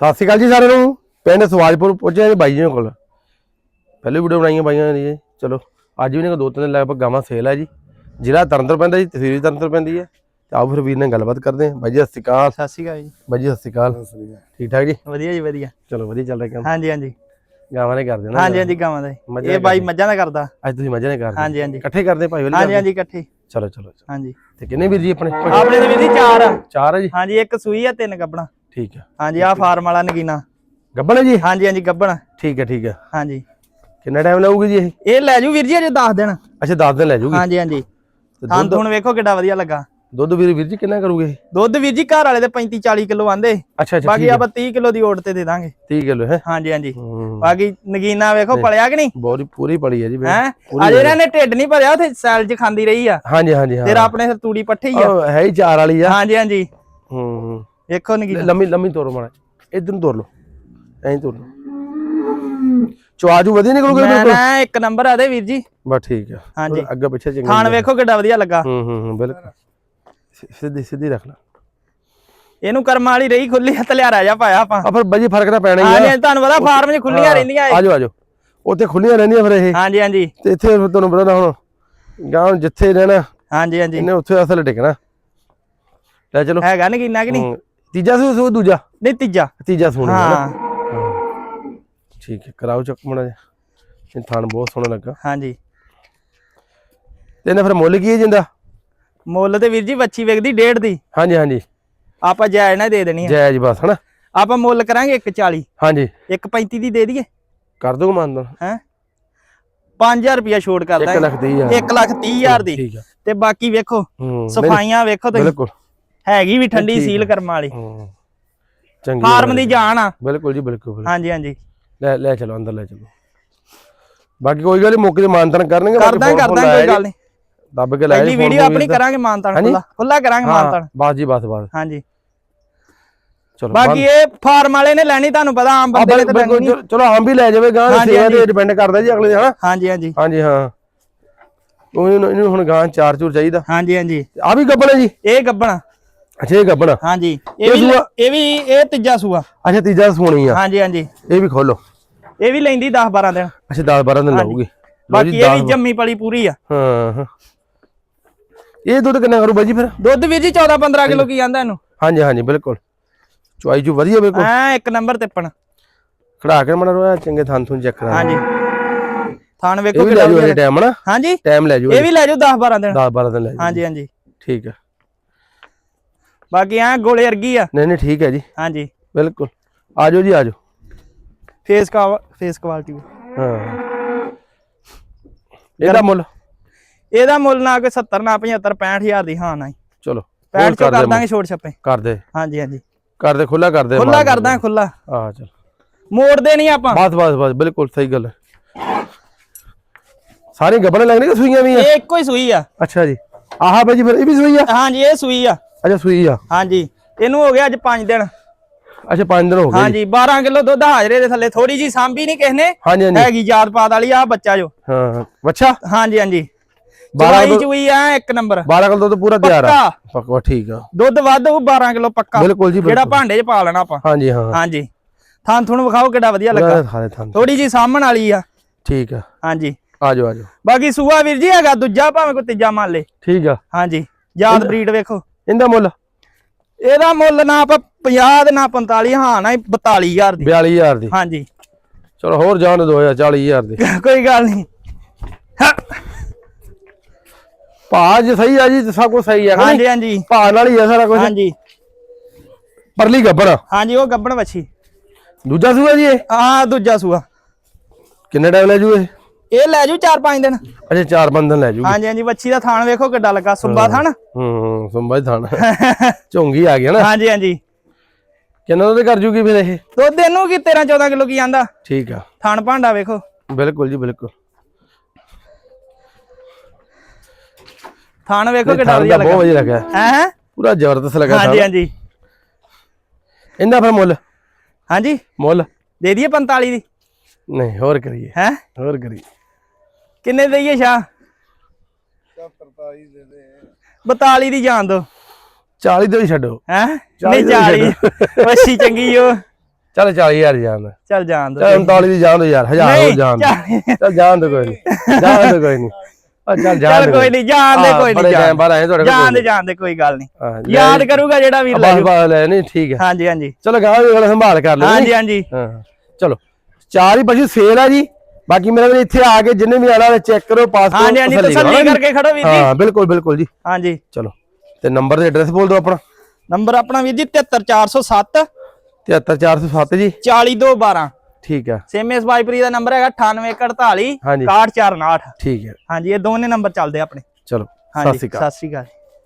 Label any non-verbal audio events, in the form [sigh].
ਸਤਿ ਸ਼੍ਰੀ ਅਕਾਲ ਜੀ ਸਾਰਿਆਂ ਨੂੰ। ਪਿੰਡ ਸਵਾਜਪੁਰ ਪਹੁੰਚੇ ਜੀ ਬਾਈ ਜੀ ਕੋਲ। ਪਹਿਲੇ ਵੀਡੀਓ ਬਣਾਈਆਂ ਬਾਈਆਂ ਨੇ ਜੀ। ਚਲੋ ਅੱਜ ਵੀ ਨੇ ਦੋ ਤਿੰਨ ਲਗਭਗ ਗਾਵਾਂ ਸੇਲ ਹੈ ਜੀ। ਜ਼ਿਲ੍ਹਾ ਤਰਨਤਾਰਨ ਪੈਂਦਾ ਜੀ ਤਹਿਸੀਲ ਵੀ ਤਰਨਤਾਰਨ ਪੈਂਦੀ ਹੈ। ਤੇ ਆਓ ਫਿਰ ਵੀਰ ਨਾਲ ਗੱਲਬਾਤ ਕਰਦੇ ਹਾਂ। ਬਾਈ ਜੀ ਸਤਿ ਸ਼੍ਰੀ ਅਕਾਲ। ਸਤਿ ਸ਼੍ਰੀ ਅਕਾਲ ਜੀ। ਬਾਈ ਜੀ ਸਤਿ ਸ਼੍ਰੀ ਅਕਾਲ। ਠੀਕ ਠਾਕ ਜੀ? ਵਧੀਆ ਜੀ ਵਧੀਆ। ਚਲੋ ਵਧੀਆ ਚੱਲ ਰਿਹਾ ਕੰਮ। ਹਾਂਜੀ ਹਾਂਜੀ। ਗਾਵਾਂ ਨੇ ਕਰਦੇ ਨਾ ਹਾਂਜੀ ਹਾਂਜੀ ਗਾਵਾਂ ਦਾ। ਮੱਝਾਂ ਇਹ ਬਾਈ ਮੱਝਾਂ ਦਾ ਕਰਦਾ। ਅੱਜ ਤੁਸੀਂ ਮਜ਼ੇ ਨੇ ਕਰਦੇ। ਹਾਂਜੀ ਹਾਂਜੀ। ਇਕੱਠੇ ਕਰਦੇ ਭਾਈ ਵਾਲੀ ਹਾਂਜੀ ਹਾਂਜੀ ਇਕੱਠੇ। ਚਲੋ ਚਲੋ। ਹਾਂਜੀ। ਤੇ ਕਿੰਨੇ ਵੀਰ ਜੀ ਆਪਣੇ? ਆਪਣੇ ਦੇ ਵੀ ਜੀ ਚਾਰ। ਆ ਚਾਰ ਹੈ ਜੀ? ਹਾਂਜੀ ਇੱਕ ਸੂਈ ਆ ਤਿੰਨ ਗੱਬਣਾ। ਠੀਕ ਹੈ ਹਾਂਜੀ ਆ। ਫਾਰਮ ਵਾਲਾ ਨਗੀਨਾ। ਗੱਬਣ ਹੈ ਜੀ? ਹਾਂਜੀ ਹਾਂਜੀ ਗੱਬਣ। ਠੀਕ ਹੈ ਠੀਕ ਹੈ ਹਾਂਜੀ। ਕਿੰਨਾ ਟਾਈਮ ਲਾਊਗੀ ਜੀ ਇਹ? ਇਹ ਲੈ ਜੂ ਵੀਰ ਜੀ ਅਜੇ 10 ਦਿਨ। ਅੱਛਾ 10 ਦਿਨ ਲੈ ਜੂਗੀ? ਹਾਂਜੀ ਹਾਂਜੀ। ਤੇ ਥਾਂ ਦੁੱਧ ਵੇਖੋ ਕਿੱਡਾ ਵਧੀਆ ਲੱਗਾ। ਦੁੱਧ ਵੀਰ ਵੀਰ ਜੀ ਕਿੰਨਾ ਕਰੂਗੇ? ਦੁੱਧ ਵੀਰ ਜੀ ਘਰ ਵਾਲੇ ਦੇ 35 40 ਕਿਲੋ ਆਂਦੇ। ਅੱਛਾ ਅੱਛਾ ਬਾਕੀ ਆਪਾਂ 30 ਕਿਲੋ ਦੀ ਓਟ ਤੇ ਦੇ ਦਾਂਗੇ। 30 ਕਿਲੋ ਹੈ? ਹਾਂਜੀ ਹਾਂਜੀ। ਬਾਕੀ ਨਗੀਨਾ ਵੇਖੋ ਪਲਿਆ ਕਿ ਨਹੀਂ? ਬੋਰੀ ਪੂਰੀ ਪੜੀ ਹੈ ਜੀ ਹੈ? ਅਜੇ ਇਹਨਾਂ ਨੇ ਢਿੱਡ ਨਹੀਂ ਭਰਿਆ ਉਥੇ ਸੈਲ 'ਚ ਖਾਂਦੀ ਰਹੀ ਆ। ਹਾਂਜੀ ਹਾਂਜੀ ਹਾਂ। ਫਿਰ ਆਪਣੇ ਤੂੜੀ ਪੱਠੇ ਹੀ ਆ। ਉਹ ਹੈ ਹੀ ਚਾਰ ਵਾਲੀ ਆ। ਹਾਂਜੀ ਹਾਂਜੀ। ਹੂੰ। ਹੂੰ ਵੇਖੋ ਨਗੀਨਾ ਲੰਮੀ ਲੰਮੀ ਤੋਰੋ ਮਾੜਾ ਇਧਰ ਨੂੰ ਤੋਰ ਲਓ। ਐਂ ਤੋਰ ਲਓ। ਚਵਾਜੂ ਵਧੀਆ ਨਿਕਲੂਗਾ ਮੈਂ ਬਿਲਕੁਲ ਨਾ ਇੱਕ ਨੰਬਰ ਆ ਦੇ ਵੀਰ ਜੀ। ਬਸ ਠੀਕ ਆ। ਹਾਂਜੀ। ਅੱਗੇ ਪਿੱਛੇ ਚੰਗਾ ਥਾਣ ਵੇਖੋ ਕਿੱਡਾ ਵਧੀਆ ਲੱਗਾ। ਹੂੰ ਹੂੰ ਹੂੰ ਬਿਲਕੁਲ। ਸਿ- ਸਿੱਧੀ ਸਿੱਧੀ ਰੱਖ ਲੈ। ਇਹਨੂੰ ਕਰਮ ਵਾਲੀ ਰਹੀ ਖੁੱਲੀ ਹੱਥ ਲਿਆ ਰਾਜਾ ਪਾਇਆ ਆਪਾਂ। ਆ ਫਿਰ ਬਾਜੀ ਫ਼ਰਕ ਤਾਂ ਪੈਣਾ ਹੀ ਹਾਂਜੀ ਆ। ਹਾਂਜੀ, ਤੁਹਾਨੂੰ ਪਤਾ ਫਾਰਮ 'ਚ ਖੁੱਲੀਆਂ ਰਹਿੰਦੀਆਂ ਇਹ। ਆਜੋ ਆਜੋ। ਉੱਥੇ ਖੁੱਲੀਆਂ ਰਹਿੰਦੀਆਂ ਫਿਰ ਇਹ। ਹਾਂਜੀ ਹਾਂਜੀ। ਤੇ ਇੱਥੇ ਫਿਰ ਤੁਹਾਨੂੰ ਪਤਾ ਨਾ ਹੁਣ ਗਾਂ ਜਿੱਥੇ ਰਹਿਣਾ ਹਾਂਜੀ ਹਾਂਜੀ। ਇਹਨੇ ਉੱਥੇ ਅਸਲ ਟਿਕਣਾ। ਲੈ ਚਲੋ। ਹੈਗਾ ਨਗੀਨਾ ਕਿ ਨਹੀਂ? ਹੂੰ। ਤੀਜਾ ਸੂ ਸੂ ਦੂਜਾ? ਨਹੀਂ ਤੀਜਾ। ਤੀਜਾ ਸੂਣਾ ਹਾਂ ਠੀਕ ਹੈ ਕਰਾਓ ਚੱਕ ਮਣਾ ਇਹ ਥਾਣ ਬਹੁਤ ਸੋਹਣਾ ਲੱਗਾ। ਹਾਂਜੀ। ਤੇ ਇਹਨੇ ਫਿਰ ਮੁੱਲ ਕੀ ਹੈ ਜਿੰਦਾ ਮੁੱਲ ਤੇ ਵੀਰ ਜੀ ਵੱਛੀ ਵੇਖਦੀ ਡੇਢ ਦੀ। ਹਾਂਜੀ ਹਾਂਜੀ। ਆਪਾਂ ਜਾਇਜ਼ ਨਾ ਦੇ ਦੇਣੀ ਆ। ਜੈ ਜੀ ਬਸ ਹਨਾ ਆਪਾਂ ਮੁੱਲ ਕਰਾਂਗੇ 140 ਹਾਂਜੀ। 135 ਦੀ ਦੇ ਦਈਏ। ਕਰ ਦੋ? ਮੰਨਦਾ ਹੈ 5000 ਰੁਪਿਆ ਛੋਟ ਕਰ 1 ਦਾਂਗੇ। ਲੱਖ ਦੀ ਹਜ਼ਾਰ। 1 ਲੱਖ 30 ਹਜ਼ਾਰ ਦੀ। ਠੀਕ ਆ ਤੇ ਬਾਕੀ ਵੇਖੋ ਹੂੰ ਸਫਾਈਆਂ ਵੇਖੋ ਤੁਸੀਂ। ਬਿਲਕੁਲ। ਹੈਗੀ ਵੀ ਠੰਡੀ ਸੀਲ ਕਰਮ ਵਾਲੀ। ਚੰਗੀ ਫਾਰਮ ਦੀ ਜਾਨ ਆ। ਬਿਲਕੁਲ ਜੀ ਬਿਲਕੁਲ। ਹਾਂਜੀ ਹਾਂਜੀ। ਲੈ ਲੈ ਚਲੋ ਅੰਦਰ ਲੈ ਚਲੋ। ਬਾਕੀ ਕੋਈ ਗੱਲ ਨਹੀਂ ਮੌਕੇ ਤੇ ਮਾਨਤਨ ਕਰਨਗੇ ਕਰਦਾ ਕਰਦਾ ਕੋਈ ਗੱਲ ਨਹੀਂ ਜੀ, ਦੱਬ ਕੇ ਲਾਇਆ ਜੀ ਵੀਡੀਓ ਆਪਣੀ। ਕਰਾਂਗੇ ਮਾਨਤਾਨ? ਖੁੱਲਾ ਖੁੱਲਾ ਕਰਾਂਗੇ ਮਾਨਤਾਨ। ਬਸ ਜੀ ਬਸ ਬਸ। ਹਾਂਜੀ। ਚਲੋ ਬਾਕੀ ਇਹ ਫਾਰਮ ਵਾਲੇ ਨੇ ਲੈਣੀ ਤੁਹਾਨੂੰ ਪਤਾ ਆਮ ਬੰਦੇ ਨੇ ਤੇ ਨਹੀਂ ਚਲੋ- ਆਮ ਵੀ ਲੈ ਜਾਵੇ ਗਾਂ ਹਾਂਜੀ, ਸੇਵਾ ਤੇ। ਡਿਪੈਂਡ ਕਰਦਾ ਜੀ ਅਗਲੇ ਦੇ ਹਨਾ ਹਾਂਜੀ ਹਾਂਜੀ। ਹਾਂਜੀ ਹਾਂ। ਉਹ ਇਹਨੂੰ ਇਹਨੂੰ ਹੁਣ ਗਾਂ ਚਾਰ ਚੂਰ ਚਾਹੀਦਾ। ਹਾਂਜੀ ਹਾਂਜੀ। ਆ ਵੀ ਗੱਬਣ ਹੈ ਜੀ? ਇਹ ਗੱਬਣਾ ਅੱਛਾ ਇਹ ਗੱਬਣ। ਹਾਂਜੀ। ਇਹ ਵੀ ਸੂਆ? ਇਹ ਵੀ ਇਹ ਤੀਜਾ ਸੂਆ। ਅੱਛਾ ਤੀਜਾ ਸੋਣੀ ਆ। ਹਾਂਜੀ ਹਾਂਜੀ। ਇਹ ਵੀ ਖੋਲੋ। ਇਹ ਵੀ ਲੈਂਦੀ 10 12 ਦਿਨ। ਅੱਛਾ 10 12 ਦਿਨ ਲਓ ਬਾਕੀ ਜੀ ਇਹ ਵੀ ਜੰਮੀ ਪਲੀ ਪੂਰੀ ਆ। ਹਾਂ ਹਾਂ। ਇਹ ਦੁੱਧ ਕਿੰਨਾ ਕਰੂ ਬਾਈ ਜੀ ਫਿਰ? ਦੁੱਧ ਵੀਰ ਜੀ 14 15 ਕਿਲੋ ਕੀ ਆਂਦਾ ਇਹਨੂੰ। ਹਾਂਜੀ ਹਾਂਜੀ ਬਿਲਕੁਲ। ਚੁਆਈ ਚੂ ਵਧੀਆ ਬਿਲਕੁਲ। ਐ ਇੱਕ ਨੰਬਰ ਤਿੱਪਣ। ਖੜਾ ਕੇ ਮਣਾ ਰੋਇਆ ਚੰਗੇ ਥਾਂ ਥੂੰ ਚੈੱਕ ਕਰਾ ਹਾਂਜੀ। ਥਾਣ ਇਹ ਵੇਖੋ ਵੀ ਲੈ ਵਧੀਆ। ਟਾਈਮ ਨਾ ਹਾਂਜੀ। ਟਾਈਮ ਲੈ ਜਾਓ ਇਹ ਵੀ ਲੈ ਜਾਓ 10 12 ਦਿਨ। 10 12 ਦਿਨ ਲੈ ਜਾਓ। ਹਾਂਜੀ ਹਾਂਜੀ। ਠੀਕ ਹੈ ਬਾਕੀ ਐ ਗੋਲੇ ਵਰਗੀ ਆ। ਨਹੀਂ ਨਹੀਂ ਠੀਕ ਹੈ ਜੀ। ਹਾਂਜੀ। ਬਿਲਕੁਲ। ਆਜੋ ਜੀ ਆਜੋ। ਫੇਸ ਕਾ ਫੇਸ ਕੁਆਲਿਟੀ ਹਾਂ। ਇਹਦਾ ਮੁੱਲ? ਇਹਦਾ ਮੁੱਲ ਨਾ ਕੋਈ 70 ਨਾ 75 65000 ਦੀ ਹਾਂ ਨਾ ਚਲੋ 65 ਚੋਂ ਕਰ ਦਾਂਗੇ ਛੋਟ ਛੱਪੇ। ਕਰ ਦੇ। ਹਾਂਜੀ ਹਾਂਜੀ। ਕਰ ਦੇ ਖੁੱਲਾ ਕਰ ਦੇ ਖੁੱਲਾ ਕਰ ਖੁੱਲਾ ਆ ਚਲ। ਮੋੜਦੇ ਨਹੀਂ ਆਪਾਂ। ਬਸ ਬਸ ਬਸ ਬਿਲਕੁਲ ਸਹੀ ਗੱਲ ਹੈ। ਸਾਰੇ ਗੱਬਣ ਲੱਗਣੇ ਕਿ ਸੂਈਆਂ ਵੀ ਆ? ਇਹ ਇੱਕੋ ਹੀ ਸੂਈ ਆ। ਅੱਛਾ ਜੀ। ਆਹਾ ਭਾਜੀ ਫਿਰ ਇਹ ਵੀ ਸੂਈ ਆ? ਹਾਂਜੀ ਇਹ ਸੂਈ ਆ। ਅੱਛਾ ਸੂਈ ਆ। ਹਾਂਜੀ। ਇਹਨੂੰ ਹੋ ਗਿਆ ਅੱਜ 5 ਦਿਨ। ਅੱਛਾ 5 ਦਿਨ ਹੋ ਗਏ। ਹਾਂਜੀ 12 ਕਿਲੋ ਦੁੱਧ ਹਾਜ਼ਰੇ ਦੇ ਥੱਲੇ। ਥੋੜੀ ਜੀ ਸਾਂਭੀ ਨਹੀਂ ਕਿਸ ਨੇ। ਹੈਗੀ ਯਾਦ ਪਾਦ ਵਾਲੀ ਆ ਬੱਚਾ ਜੋ। ਹਾਂ ਬੱਚਾ? ਹਾਂਜੀ ਹਾਂਜੀ। 12 12 ਚੂਈ ਆ ਇੱਕ ਨੰਬਰ। 12 ਕਿਲੋ ਦੁੱਧ ਪੂਰਾ ਤਿਆਰ ਆ। ਪੱਕਾ। ਠੀਕ ਆ। ਦੁੱਧ ਵੱਧ ਹੋਊ 12 ਕਿਲੋ ਪੱਕਾ। ਬਿਲਕੁਲ ਜੀ ਜਿਹੜਾ ਭਾਂਡੇ 'ਚ ਪਾ ਲੈਣਾ ਆਪਾਂ। ਹਾਂਜੀ ਹਾਂ। ਹਾਂਜੀ। ਥਾਂ ਥੁਣ ਵਿਖਾਓ ਕਿੱਡਾ ਵਧੀਆ ਲੱਗਾ। ਥੋੜੀ ਜੀ ਸਾਂਭਣ ਵਾਲੀ ਆ। ਠੀਕ ਆ। ਹਾਂਜੀ। ਆਜੋ ਆਜੋ। ਬਾਕੀ ਸੂਆ ਵੀਰ ਜੀ ਹੈਗਾ ਦੂਜਾ ਭਾਵੇਂ ਕੋਈ ਤੀਜਾ ਮੰਨ ਲੇ। ਠੀਕ ਆ। ਹਾਂਜੀ। ਯਾਦ ਬਰੀਡ ਵੇਖੋ। ਇਹਦਾ ਮੁੱਲ? ਇਹਦਾ ਮੁੱਲ ਨਾ ਆਪਾਂ 50 ਤੇ ਨਾ 45 ਹਾਂ ਨਾ 42000 ਦੀ। 42000 ਦੀ। ਹਾਂਜੀ। ਚਲੋ ਹੋਰ ਜਾਣ ਦੋ 40000 ਦੀ। [laughs] ਕੋਈ ਗੱਲ ਨਹੀਂ। ਭਾਜ ਸਹੀ ਆ ਜੀ ਸਭ ਕੁਝ ਸਹੀ ਆ ਹਾਂਜੀ ਹਾਂਜੀ। ਭਾਅ ਨਾਲ ਹੀ ਆ ਸਾਰਾ ਕੁਝ ਹਾਂਜੀ। ਪਰਲੀ ਗੱਬੜ। ਹਾਂਜੀ ਉਹ ਗੱਬਣ ਵੱਛੀ। ਦੂਜਾ ਸੂਆ ਜੀ ਇਹ? ਹਾਂ ਦੂਜਾ ਸੂਆ। ਕਿੰਨੇ ਟਾਈਮ ਲੈ ਜੂ ਇਹ ਇਹ ਲੈ ਜੂ 4-5 ਦਿਨ। ਅੱਛਾ ਚਾਰ ਪੰਜ ਦਿਨ ਲੈ ਜੂ ਹਾਂਜੀ ਹਾਂਜੀ ਵੱਛੀ ਦਾ ਥਾਣ ਵੇਖੋ ਕਿੱਡਾ ਲੱਗਾ ਸੁੰਬਾ ਥਾਣ। ਹੂੰ ਸੰਭਾਈ ਥਾਣਾ। [laughs] ਝੋਂਗੀ ਆ ਗਿਆ ਨਾ? ਹਾਂਜੀ ਹਾਂਜੀ। ਕਿੰਨਾ ਉਹਦੇ ਕਰ ਜੂਗੀ ਫਿਰ ਇਹ? ਦੁੱਧ ਇਹਨੂੰ ਕੀ 13-14 ਕਿਲੋ ਕੀ ਆਂਦਾ? ਠੀਕ ਆ। ਥਾਣ ਭਾਂਡਾ ਵੇਖੋ। ਬਿਲਕੁਲ ਜੀ ਬਿਲਕੁਲ। ਥਾਣ ਵੇਖੋ ਕਿੱਡਾ ਵਧੀਆ ਦਾ ਬਹੁਤ ਲੱਗਾ। ਵਧੀਆ ਲੱਗਾ। ਹੈ? ਪੂਰਾ ਜ਼ਬਰਦਸਤ ਲੱਗਾ ਹਾਂਜੀ ਹਾਂਜੀ। ਇਹਦਾ ਫਿਰ ਮੁੱਲ? ਹਾਂਜੀ। ਮੁੱਲ? ਦੇ ਦਈਏ 45 ਦੀ। ਨਹੀਂ ਹੋਰ ਕਰੀਏ। ਹੈ? ਹੋਰ ਕਰੀਏ। ਕਿੰਨੇ ਦਈਏ ਸ਼ਾਹ? 42 ਦੀ ਜਾਣ ਦੋ। 40 ਤੋਂ ਹੀ ਛੱਡੋ। ਹੈ? ਨਹੀਂ ਦੀ 40 ਵੱਛੀ ਚੰਗੀ ਓ। ਚੱਲ 40000 ਦੀ ਜਾਨ ਚੱਲ ਜਾਣ ਦੋ ਚੱਲ 39 ਦੀ ਜਾਨ ਦੋ ਯਾਰ 1000 ਹੋਰ ਨਹੀਂ ਜਾਨ ਦਿਓ। ਚੱਲ। ਜਾਨ ਦੋ ਕੋਈ ਨਹੀਂ ਜਾਨ ਦੋ ਕੋਈ ਨਹੀਂ ਚੱਲ ਕੋਈ ਨਹੀਂ ਜਾਣ ਦੇ ਕੋਈ ਨਹੀਂ ਟਾਈਮ ਬਾਅਦ ਆਏ ਤੁਹਾਡੇ ਕੋਲ ਜਾਣ ਦੇ ਜਾਣ ਦੇ ਕੋਈ ਗੱਲ ਨਹੀਂ ਹਾਂ, ਯਾਦ। ਕਰੂਗਾ ਜਿਹੜਾ ਵੀਰ ਲੈ ਬਸ ਲੈ ਨਹੀਂ ਠੀਕ ਹੈ। ਹਾਂਜੀ ਹਾਂਜੀ। ਚਲੋ ਗਾਂ ਵੀ ਸੰਭਾਲ ਕਰ ਲੈ ਹਾਂਜੀ ਹਾਂਜੀ। ਹਾਂ ਚਲੋ। ਚਾਰ ਹੀ ਪਸ਼ੂ ਸੇਲ ਆ ਜੀ। ਬਾਕੀ ਮੇਰੇ ਵੀਰ ਇੱਥੇ ਆ ਕੇ ਜਿੰਨੇ ਵੀ ਆਣਾ ਚੈੱਕ ਕਰੋ ਪਾਸਪੋਰਟ ਹਾਂਜੀ ਹਾਂਜੀ ਤਸੱਲੀ ਕਰਕੇ ਖੜੋ ਵੀਰ ਜੀ। ਹਾਂ ਬਿਲਕੁਲ ਬਿਲਕੁਲ ਜੀ। ਹਾਂਜੀ। ਚਲੋ ਤੇ ਨੰਬਰ ਤੇ ਐਡਰੈਸ ਬੋਲ ਦਿਓ ਆਪਣਾ। ਨੰਬਰ ਆਪਣਾ ਵੀਰ ਜੀ 73407 73407 ਜੀ। 40212 ਠੀਕ ਹੈ ਸੇਮੇਸ ਬਾਈਪਰੀ ਦਾ ਨੰਬਰ ਹੈਗਾ 9848 ਹਾਂਜੀ। 6449 ਠੀਕ ਹੈ ਹਾਂਜੀ ਇਹ ਦੋਨੇ ਨੰਬਰ ਚੱਲਦੇ ਆ ਆਪਣੇ। ਚਲੋ ਸਤਿ ਸ਼੍ਰੀ ਅਕਾਲ। ਸਤਿ ਸ਼੍ਰੀ ਅਕਾਲ।